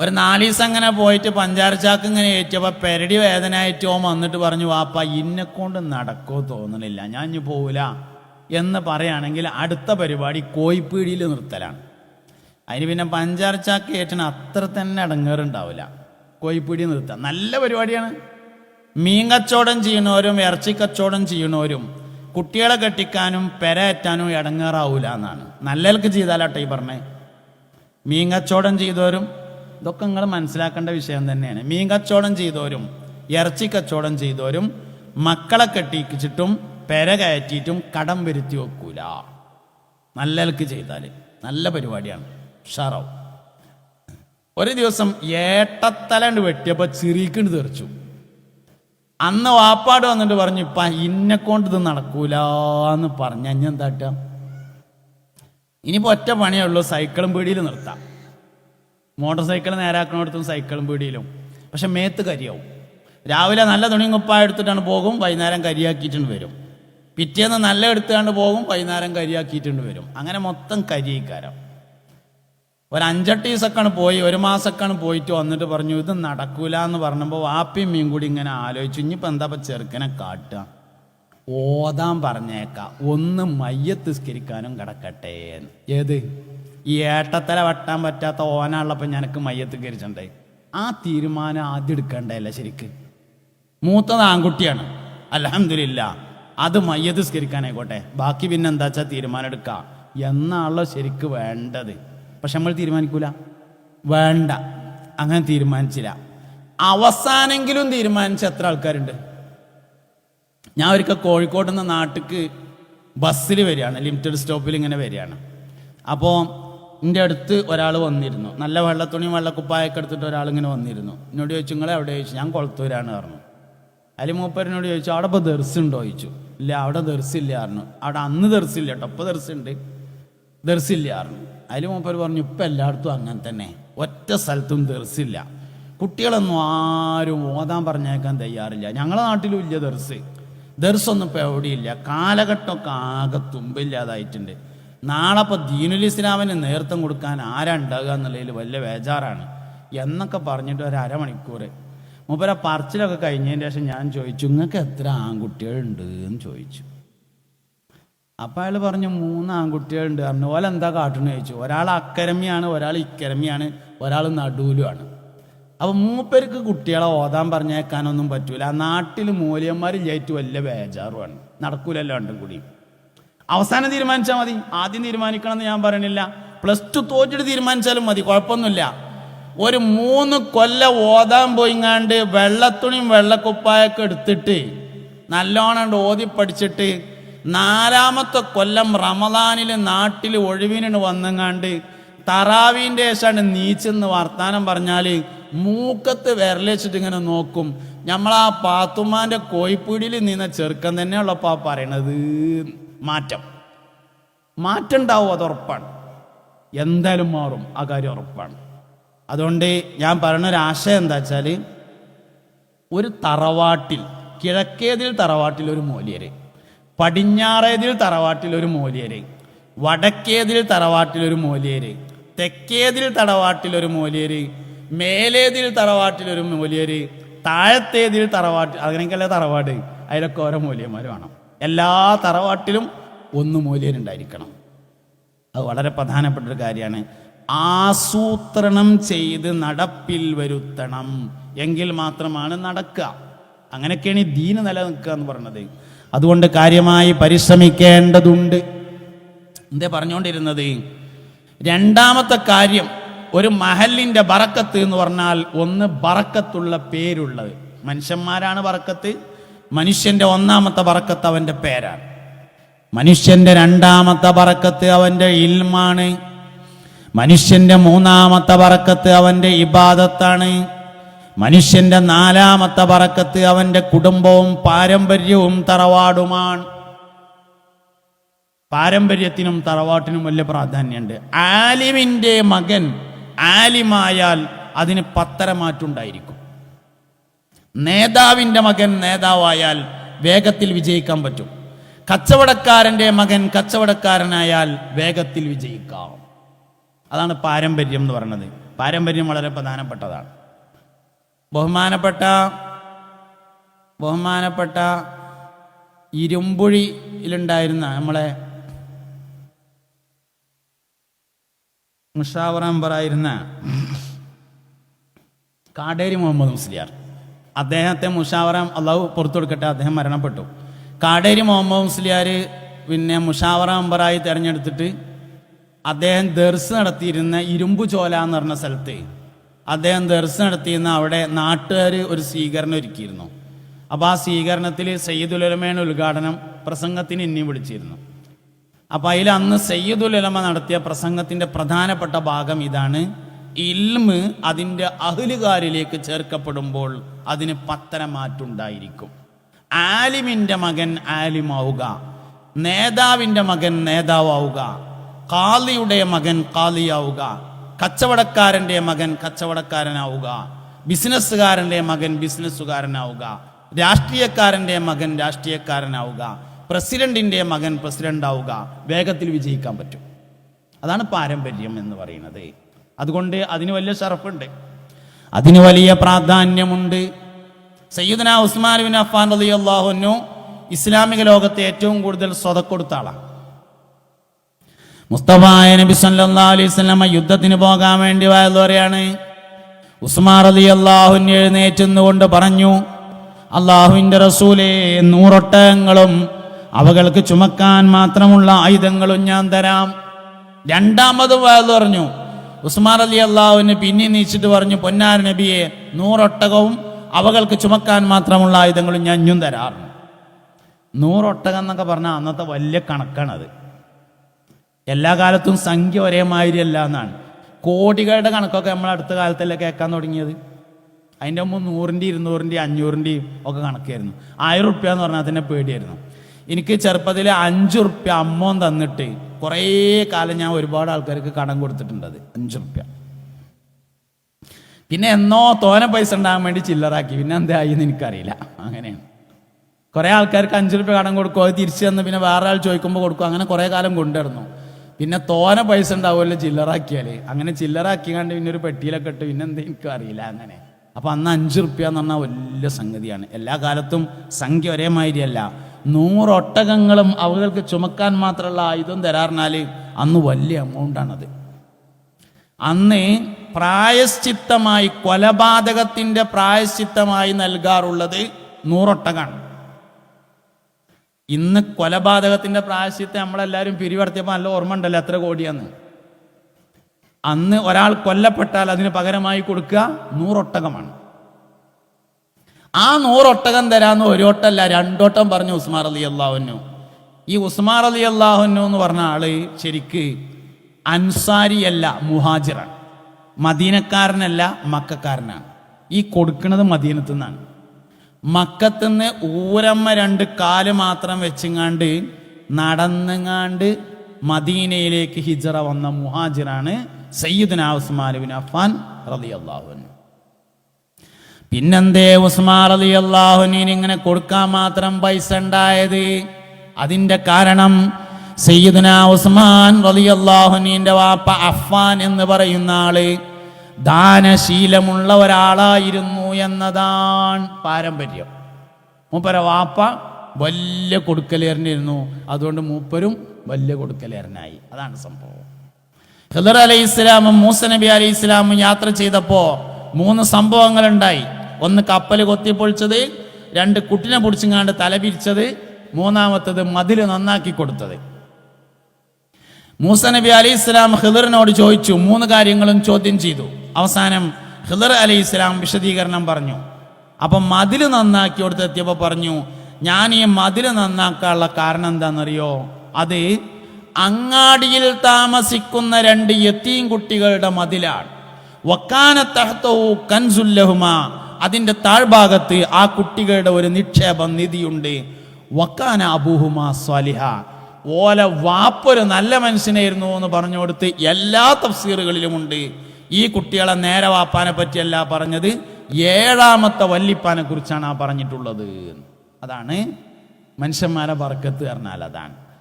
ഒരു നാല് ദിവസം അങ്ങനെ പോയിട്ട് പഞ്ചാര ചാക്ക് ഇങ്ങനെ ഏറ്റപ്പോൾ പെരടി വേദന ആയിട്ട് വന്നിട്ട് പറഞ്ഞു വാപ്പ ഇന്നെക്കൊണ്ട് നടക്കോ തോന്നണില്ല. ഞാൻ ഇനി പോവില്ല. എന്ന് പറയുകയാണെങ്കിൽ അടുത്ത പരിപാടി കോയിപ്പീടിയിൽ നിർത്തലാണ്. അതിന് പിന്നെ പഞ്ചാര ചാക്ക് ഏറ്റിന് അത്ര തന്നെ അടങ്ങേറുണ്ടാവില്ല കോയിപ്പീടി നിർത്താം നല്ല പരിപാടിയാണ്. മീൻ കച്ചവടം ചെയ്യണവരും ഇറച്ചി കച്ചവടം ചെയ്യണവരും കുട്ടികളെ കെട്ടിക്കാനും പെരയറ്റാനും ഇടങ്ങേറാവൂല എന്നാണ്. നല്ലവർക്ക് ചെയ്താലാട്ടെ ഈ പറഞ്ഞേ. മീൻ കച്ചവടം ചെയ്തവരും ഇതൊക്കെ നിങ്ങൾ മനസ്സിലാക്കേണ്ട വിഷയം തന്നെയാണ്. മീൻ കച്ചവടം ചെയ്തവരും ഇറച്ചി കച്ചവടം ചെയ്തവരും മക്കളെ കെട്ടിച്ചിട്ടും പെര കയറ്റിയിട്ടും കടം വരുത്തി വെക്കൂല. നല്ലൽക്ക് ചെയ്താൽ നല്ല പരിപാടിയാണ്. ഉഷാറാവും. ഒരു ദിവസം ഏട്ടത്തലണ്ട് വെട്ടിയപ്പോൾ ചിരിക്കണ്ട് തെറിച്ചു. അന്ന് വാപ്പാട് വന്നിട്ട് പറഞ്ഞു ഇപ്പ ഇന്നെ കൊണ്ട് ഇത് നടക്കൂല എന്ന് പറഞ്ഞ എന്താട്ട ഇനിയിപ്പോ ഒറ്റ പണിയേ ഉള്ളൂ സൈക്കിളും പീടിയിൽ നിർത്താം. മോട്ടോർ സൈക്കിൾ നേരാക്കണോടത്തും സൈക്കിളും പീടിയിലും. പക്ഷെ മേത്ത് കരിയാവും. രാവിലെ നല്ല തുണിങ്ങുപ്പായ എടുത്തിട്ടാണ് പോകും വൈകുന്നേരം കരിയാക്കിയിട്ടുണ്ട് വരും. പിറ്റേന്ന് നല്ല എടുത്തുകൊണ്ട് പോകും വൈകുന്നേരം കരിയാക്കിയിട്ടുണ്ട് വരും. അങ്ങനെ മൊത്തം കരിയിക്കാരം. ഒരു അഞ്ചെട്ട് ദിവസമൊക്കെയാണ് പോയി ഒരു മാസമൊക്കെയാണ് പോയിട്ട് വന്നിട്ട് പറഞ്ഞു ഇത് നടക്കൂല എന്ന് പറഞ്ഞപ്പോൾ വാപ്പിയും മീൻ കൂടി ഇങ്ങനെ ആലോചിച്ചു. ഇനിയിപ്പോൾ എന്താ ഇപ്പം ചെറുക്കനെ കാട്ടുക? ഓതാൻ പറഞ്ഞേക്കാം. ഒന്ന് മയ്യത്ത് സ്കരിക്കാനും കിടക്കട്ടെ. ഏത്? ഈ ഏട്ടത്തല വട്ടാൻ പറ്റാത്ത ഓനാണുള്ളപ്പോൾ ഞനക്ക് മയ്യത്ത് കരിച്ചിട്ടുണ്ടേ ആ തീരുമാനം ആദ്യം എടുക്കണ്ടല്ല ശരിക്ക്. മൂത്തത് ആൺകുട്ടിയാണ്. അലഹമില്ല അത് മയ്യത്ത് സ്കരിക്കാനായിക്കോട്ടെ ബാക്കി പിന്നെ എന്താ വെച്ചാൽ തീരുമാനം എടുക്കാം. എന്നാണല്ലോ ശരിക്ക് വേണ്ടത്. പക്ഷെ നമ്മൾ തീരുമാനിക്കൂല? വേണ്ട. അങ്ങനെ തീരുമാനിച്ചില്ല. അവസാനെങ്കിലും തീരുമാനിച്ച എത്ര ആൾക്കാരുണ്ട്? ഞാൻ ഒരിക്കൽ കോഴിക്കോട് നിന്ന് നാട്ടിക്ക് ബസ്സിൽ വരികയാണ്. ലിമിറ്റഡ് സ്റ്റോപ്പിൽ ഇങ്ങനെ വരികയാണ്. അപ്പോൾ എന്റെ അടുത്ത് ഒരാൾ വന്നിരുന്നു. നല്ല വെള്ളത്തുണിയും വെള്ളക്കുപ്പായൊക്കെ എടുത്തിട്ട് ഒരാൾ ഇങ്ങനെ വന്നിരുന്നു. എന്നോട് ചോദിച്ചു നിങ്ങളെ എവിടെ? ചോദിച്ചു ഞാൻ കൊളത്തൂരാണ് പറഞ്ഞു. അതിൽ മൂപ്പരനോട് ചോദിച്ചു അവിടെ ഇപ്പോൾ ദർസുണ്ടോ ചോദിച്ചു. ഇല്ല അവിടെ ദർസില്ല പറഞ്ഞു. അവിടെ അന്ന് ദർസില്ല കേട്ടോ ഇപ്പോൾ ദർസുണ്ട് ദർസില്ല പറഞ്ഞു. അതിൽ മൂപ്പർ പറഞ്ഞു ഇപ്പം എല്ലായിടത്തും അങ്ങനെ തന്നെ. ഒറ്റ സ്ഥലത്തും ദർസില്ല കുട്ടികളൊന്നും ആരും ഓതാൻ പറഞ്ഞേക്കാൻ തയ്യാറില്ല. ഞങ്ങളുടെ നാട്ടിലും ഇല്ല ദർസ് ദർസൊന്നും ഇപ്പോൾ എവിടെയില്ല കാലഘട്ടമൊക്കെ ആകെ തുമ്പില്ലാതായിട്ടുണ്ട്. നാളെ ഇപ്പോൾ ദീനുൽ ഇസ്ലാമിന് നേതൃത്വം കൊടുക്കാൻ ആരാ ഉണ്ടാകുക എന്നുള്ളതിൽ വലിയ ബേജാറാണ്. എന്നൊക്കെ പറഞ്ഞിട്ട് ഒരു അരമണിക്കൂർ മൂപ്പര പറച്ചിലൊക്കെ കഴിഞ്ഞതിന് ശേഷം ഞാൻ ചോദിച്ചു നിങ്ങൾക്ക് എത്ര ആൺകുട്ടികളുണ്ട്? എന്ന് ചോദിച്ചു. അപ്പം അയാൾ പറഞ്ഞു മൂന്ന് ആൺകുട്ടികളുണ്ട്. പറഞ്ഞു ഓലെന്താ എന്താ കാട്ടണെന്ന് ചോദിച്ചു. ഒരാൾ അക്കരമിയാണ് ഒരാൾ ഇക്കരമിയാണ് ഒരാൾ നടുവിലുമാണ്. അപ്പം മൂപ്പർക്ക് കുട്ടികളെ ഓതാൻ പറഞ്ഞേക്കാനൊന്നും പറ്റൂല. നാട്ടിൽ മൂല്യന്മാരില്ലായിട്ട് വലിയ ബേജാറുമാണ്. നടക്കൂലല്ലോ രണ്ടും കൂടി. അവസാനം തീരുമാനിച്ചാൽ മതി. ആദ്യം തീരുമാനിക്കണം എന്ന് ഞാൻ പറയണില്ല പ്ലസ് ടു തോറ്റിട്ട് തീരുമാനിച്ചാലും മതി. കുഴപ്പമൊന്നുമില്ല. ഒരു മൂന്ന് കൊല്ലം ഓതാൻ പോയിങ്ങാണ്ട് വെള്ളത്തുണിയും വെള്ളക്കുപ്പായൊക്കെ എടുത്തിട്ട് നല്ലോണം ഓതി പഠിച്ചിട്ട് നാലാമത്തെ കൊല്ലം റമദാനിൽ നാട്ടിൽ ഒഴിവിന് വന്നങ്ങാണ്ട് തറാവീന്റെ ശേഷമാണ് നീച്ചെന്ന് വർത്താനം പറഞ്ഞാൽ മൂക്കത്ത് വിരലിച്ചിട്ട് ഇങ്ങനെ നോക്കും. നമ്മളാ പാത്തുമാന്റെ കോയിപ്പീടിയിൽ നിന്ന ചെറുക്കൻ തന്നെയുള്ളപ്പോൾ ആ പറയണത്. മാറ്റം. മാറ്റം ഉണ്ടാവും അത് ഉറപ്പാണ് എന്തായാലും മാറും ആ കാര്യം ഉറപ്പാണ്. അതുകൊണ്ട് ഞാൻ പറഞ്ഞൊരാശയം എന്താ വെച്ചാൽ ഒരു തറവാട്ടിൽ കിഴക്കേതിൽ തറവാട്ടിൽ ഒരു മൂല്യര് പടിഞ്ഞാറേതിൽ തറവാട്ടിൽ ഒരു മൂല്യര് വടക്കേതിൽ തറവാട്ടിൽ ഒരു മൂല്യര് തെക്കേതിൽ തറവാട്ടിൽ ഒരു മൂല്യര് മേലേതിൽ തറവാട്ടിൽ ഒരു മൂല്യര് താഴത്തേതിൽ തറവാട്ടിൽ അങ്ങനെയൊക്കെയല്ലേ തറവാട്? അതിലൊക്കെ ഓരോ മൂല്യന്മാർ വേണം. എല്ലാ തറവാട്ടിലും ഒന്ന് മൂല്യനുണ്ടായിരിക്കണം അത് വളരെ പ്രധാനപ്പെട്ട ഒരു കാര്യമാണ്. ആസൂത്രണം ചെയ്ത് നടപ്പിൽ വരുത്തണം. എങ്കിൽ മാത്രമാണ് നടക്കുക. അങ്ങനെയൊക്കെയാണ് ഈ ദീന് നിലനിൽക്കുക എന്ന് പറഞ്ഞത് അതുകൊണ്ട് കാര്യമായി പരിശ്രമിക്കേണ്ടതുണ്ട്. എന്തേ പറഞ്ഞുകൊണ്ടിരുന്നത്? രണ്ടാമത്തെ കാര്യം ഒരു മഹലിന്റെ ബറക്കത്ത് എന്ന് പറഞ്ഞാൽ ഒന്ന് ബറക്കത്തുള്ള പേരുള്ളത്. മനുഷ്യന്മാരാണ് ബറക്കത്ത്. മനുഷ്യന്റെ ഒന്നാമത്തെ പറക്കത്ത് അവന്റെ പേരാണ്. മനുഷ്യന്റെ രണ്ടാമത്തെ പറക്കത്ത് അവന്റെ ഇൽമാണ്. മനുഷ്യന്റെ മൂന്നാമത്തെ പറക്കത്ത് അവന്റെ ഇബാദത്താണ്. മനുഷ്യന്റെ നാലാമത്തെ പറക്കത്ത് അവന്റെ കുടുംബവും പാരമ്പര്യവും തറവാടുമാണ്. പാരമ്പര്യത്തിനും തറവാട്ടിനും വലിയ പ്രാധാന്യമുണ്ട്. ആലിമിന്റെ മകൻ ആലിമായാൽ അതിന് പത്തരമാറ്റുണ്ടായിരിക്കും നേതാവിന്റെ മകൻ നേതാവായാൽ വേഗത്തിൽ വിജയിക്കാൻ പറ്റും. കച്ചവടക്കാരന്റെ മകൻ കച്ചവടക്കാരനായാൽ വേഗത്തിൽ വിജയിക്കാം. അതാണ് പാരമ്പര്യം എന്ന് പറയുന്നത്. പാരമ്പര്യം വളരെ പ്രധാനപ്പെട്ടതാണ്. ബഹുമാനപ്പെട്ട ബഹുമാനപ്പെട്ട ഇരുമ്പുഴിയിലുണ്ടായിരുന്ന നമ്മളെ മുഷാവറാമ്പറായിരുന്ന കാടേരി മുഹമ്മദ് മുസ്ലിയാർ. അദ്ദേഹത്തെ മുഷാവറ അള്ളാഹു പുറത്തു കൊടുക്കട്ടെ അദ്ദേഹം മരണപ്പെട്ടു. കാടേരി മുഹമ്മദ് മുസ്ലിയാർ പിന്നെ മുഷാവറ അമ്പറായി തിരഞ്ഞെടുത്തിട്ട് അദ്ദേഹം ദർസ് നടത്തിയിരുന്ന ഇരുമ്പു ചോല എന്ന് പറഞ്ഞ സ്ഥലത്ത് അദ്ദേഹം ദർസ് നടത്തിയിരുന്ന അവിടെ നാട്ടുകാർ ഒരു സ്വീകരണം ഒരുക്കിയിരുന്നു. അപ്പോൾ ആ സ്വീകരണത്തിൽ സയ്യിദുലമയുടെ ഉദ്ഘാടനം പ്രസംഗത്തിന് ഇനി വിളിച്ചിരുന്നു. അപ്പോൾ അതിൽ അന്ന് സയ്യിദുൽ ഉലമ നടത്തിയ പ്രസംഗത്തിന്റെ പ്രധാനപ്പെട്ട ഭാഗം ഇതാണ്. ഇൽമ് അതിന്റെ അഹലുകാരിലേക്ക് ചേർക്കപ്പെടുമ്പോൾ അതിന് മാറ്റുണ്ടായിരിക്കും ആലിമിന്റെ മകൻ ആലിമാവുക നേതാവിന്റെ മകൻ നേതാവാവുക കാളിയുടെ മകൻ കാളിയാവുക കച്ചവടക്കാരന്റെ മകൻ കച്ചവടക്കാരനാവുക ബിസിനസ്സുകാരന്റെ മകൻ ബിസിനസ്സുകാരനാവുക രാഷ്ട്രീയക്കാരന്റെ മകൻ രാഷ്ട്രീയക്കാരനാവുക പ്രസിഡന്റിന്റെ മകൻ പ്രസിഡന്റ് ആവുക വേഗത്തിൽ വിജയിക്കാൻ പറ്റും. അതാണ് പാരമ്പര്യം എന്ന് പറയുന്നത്. അതുകൊണ്ട് അതിന് വലിയ ഷറഫുണ്ട് അതിന് വലിയ പ്രാധാന്യമുണ്ട്. സയ്യിദന ഉസ്മാൻ ബിൻ അഫാൻ അലി അള്ളാഹുനു ഇസ്ലാമിക ലോകത്തെ ഏറ്റവും കൂടുതൽ സ്വതക്കൊടുത്ത ആളാണ്. മുസ്തഫായ നബി സല്ലാ അലൈഹി യുദ്ധത്തിന് പോകാൻ വേണ്ടി പോയതോരെയാണ് ഉസ്മാൻ അലി അള്ളാഹുൻ എഴുന്നേറ്റുന്നുകൊണ്ട് പറഞ്ഞു അള്ളാഹുവിന്റെ റസൂലേ നൂറൊട്ടകങ്ങളും അവകൾക്ക് ചുമക്കാൻ മാത്രമുള്ള ആയുധങ്ങളും ഞാൻ തരാം. രണ്ടാമത് വായതു പറഞ്ഞു ഉസ്മാൻ അലി അള്ളാഹുവിന് പിന്നെ നീച്ചിട്ട് പറഞ്ഞു പൊന്നാര നബിയെ നൂറൊട്ടകവും അവകൾക്ക് ചുമക്കാൻ മാത്രമുള്ള ആയുധങ്ങളും ഞാൻ ഇഞ്ഞും തരാറുണ്ട്. നൂറൊട്ടകം എന്നൊക്കെ പറഞ്ഞാൽ അന്നത്തെ വലിയ കണക്കാണത്. എല്ലാ കാലത്തും സംഖ്യ ഒരേ മാതിരി അല്ല എന്നാണ്. കോടികളുടെ കണക്കൊക്കെ നമ്മൾ അടുത്ത കാലത്തല്ലേ കേൾക്കാൻ തുടങ്ങിയത്. അതിന്റെ മുമ്പ് നൂറിന്റെ ഇരുന്നൂറിന്റെയും അഞ്ഞൂറിന്റെയും ഒക്കെ കണക്കായിരുന്നു. ആയിരം റുപ്യ എന്ന് പറഞ്ഞാൽ തന്നെ പേടിയായിരുന്നു. എനിക്ക് ചെറുപ്പത്തിൽ അഞ്ച് റുപ്യ അമ്മോൻ തന്നിട്ട് കുറേ കാലം ഞാൻ ഒരുപാട് ആൾക്കാർക്ക് കടം കൊടുത്തിട്ടുണ്ട് അത്. അഞ്ച് റുപ്യ. പിന്നെ എന്നോ തോന പൈസ ഉണ്ടാകാൻ വേണ്ടി ചില്ലറാക്കി. പിന്നെ എന്തായി എന്ന് എനിക്കറിയില്ല. അങ്ങനെയാണ്. കുറേ ആൾക്കാർക്ക് അഞ്ച് റുപ്യ കടം കൊടുക്കും. അത് തിരിച്ചു തന്ന് പിന്നെ വേറെ ആൾ ചോദിക്കുമ്പോൾ കൊടുക്കും. അങ്ങനെ കുറേ കാലം കൊണ്ടുവരുന്നു. പിന്നെ തോന പൈസ ഉണ്ടാവുമല്ലോ ചില്ലറാക്കിയാൽ അങ്ങനെ ചില്ലറാക്കി കണ്ട് പിന്നെ ഒരു പെട്ടിയിലൊക്കെ ഇട്ട് പിന്നെ എന്താ എനിക്കും അറിയില്ല അങ്ങനെ. അപ്പം അന്ന് അഞ്ച് റുപ്യ എന്ന് പറഞ്ഞാൽ വലിയ സംഗതിയാണ്. എല്ലാ കാലത്തും സംഖ്യ ഒരേ മാതിരിയല്ല നൂറൊട്ടകങ്ങളും അവകൾക്ക് ചുമക്കാൻ മാത്രമുള്ള ആയുധം തരാറിനാൽ അന്ന് വലിയ എമൗണ്ടാണത്. അന്ന് പ്രായശ്ചിത്തമായി കൊലപാതകത്തിന്റെ പ്രായശ്ചിത്തമായി നൽകാറുള്ളത് നൂറൊട്ടകാണ്. ഇന്ന് കൊലപാതകത്തിന്റെ പ്രായശ്ചിത്തം നമ്മളെല്ലാവരും പിരിവർത്തിയപ്പോൾ നല്ല ഓർമ്മ ഉണ്ടല്ലോ എത്ര കോടിയാന്ന്. അന്ന് ഒരാൾ കൊല്ലപ്പെട്ടാൽ അതിന് പകരമായി കൊടുക്കുക നൂറൊട്ടകമാണ്. ആ നൂറൊട്ടകം തരാമെന്ന് ഒരോട്ടല്ല രണ്ടോട്ടം പറഞ്ഞു ഉസ്മാർ അലി അള്ളാഹുനു ഈ ഉസ്മാർ അലി അള്ളാഹുനു എന്ന് പറഞ്ഞ ആൾ ശരിക്ക് അൻസാരിയല്ല മുഹാജിറാണ്. മദീനക്കാരനല്ല മക്കാരനാണ്. ഈ കൊടുക്കുന്നത് മദീനത്തു നിന്നാണ്. മക്കത്തുനിന്ന് ഊരമ്മ രണ്ട് കാൽ മാത്രം വെച്ചിങ്ങാണ്ട് നടന്നുങ്ങാണ്ട് മദീനയിലേക്ക് ഹിജറ വന്ന മുഹാജിറാണ് സയ്യിദ്ന ഉസ്മാൻ ബിൻ അഫാൻ റളിയല്ലാഹു അൻഹു. പിന്നെന്തേ ഉസ്മാൻ അലി അള്ളാഹുനീൻ ഇങ്ങനെ കൊടുക്കാൻ മാത്രം പൈസ ഉണ്ടായത്? അതിന്റെ കാരണം സയ്യിദുന ഉസ്മാൻ അലി അള്ളാഹുനീന്റെ വാപ്പ അഫ്വാൻ എന്ന് പറയുന്ന ആൾ ദാനശീലമുള്ള ഒരാളായിരുന്നു എന്നതാണ് പാരമ്പര്യം. മൂപ്പര വാപ്പ വലിയ കൊടുക്കലേറിനിരുന്നു. അതുകൊണ്ട് മൂപ്പരും വലിയ കൊടുക്കലേറിനായി. അതാണ് സംഭവം. ഖദർ അലൈഹി ഇസ്ലാമും മൂസ നബി അലൈഹി ഇസ്ലാമും യാത്ര ചെയ്തപ്പോൾ മൂന്ന് സംഭവങ്ങൾ ഉണ്ടായി ഒന്ന് കപ്പൽ കൊത്തിപ്പൊളിച്ചത് രണ്ട് കുട്ടിനെ പൊടിച്ചിങ്ങാണ്ട് തല പിരിച്ചത് മൂന്നാമത്തത് മതിൽ നന്നാക്കി കൊടുത്തത്. മൂസ നബി അലി ഇസ്ലാം ഹിദറിനോട് ചോദിച്ചു മൂന്ന് കാര്യങ്ങളും ചോദ്യം ചെയ്തു. അവസാനം ഹിദർ അലി ഇസ്ലാം വിശദീകരണം പറഞ്ഞു. അപ്പം മതിൽ നന്നാക്കി കൊടുത്തെത്തിയപ്പോൾ പറഞ്ഞു ഞാൻ ഈ മതിൽ നന്നാക്കാനുള്ള കാരണം എന്താണെന്നറിയോ? അത് അങ്ങാടിയിൽ താമസിക്കുന്ന രണ്ട് യത്തീം കുട്ടികളുടെ മതിലാണ്. വക്കാനത്തഹത്തോ കൻസുല്ലഹുമ അതിന്റെ താഴ്ഭാഗത്ത് ആ കുട്ടികളുടെ ഒരു നിക്ഷേപ നിധിയുണ്ട്. വക്കാന അബൂഹുമ സ്വാലിഹ. ഓല വാപ്പൊരു നല്ല മനുഷ്യനായിരുന്നു എന്ന് പറഞ്ഞു കൊടുത്ത് എല്ലാ തഫ്സീറുകളിലുമുണ്ട്. ഈ കുട്ടികളെ നേരെ വാപ്പാനെ പറ്റിയല്ല പറഞ്ഞത് ഏഴാമത്തെ വല്ലിപ്പാനെ കുറിച്ചാണ് ആ പറഞ്ഞിട്ടുള്ളത്. അതാണ് മനുഷ്യന്മാരെ ബർക്കത്ത് പറഞ്ഞാൽ അതാണ്.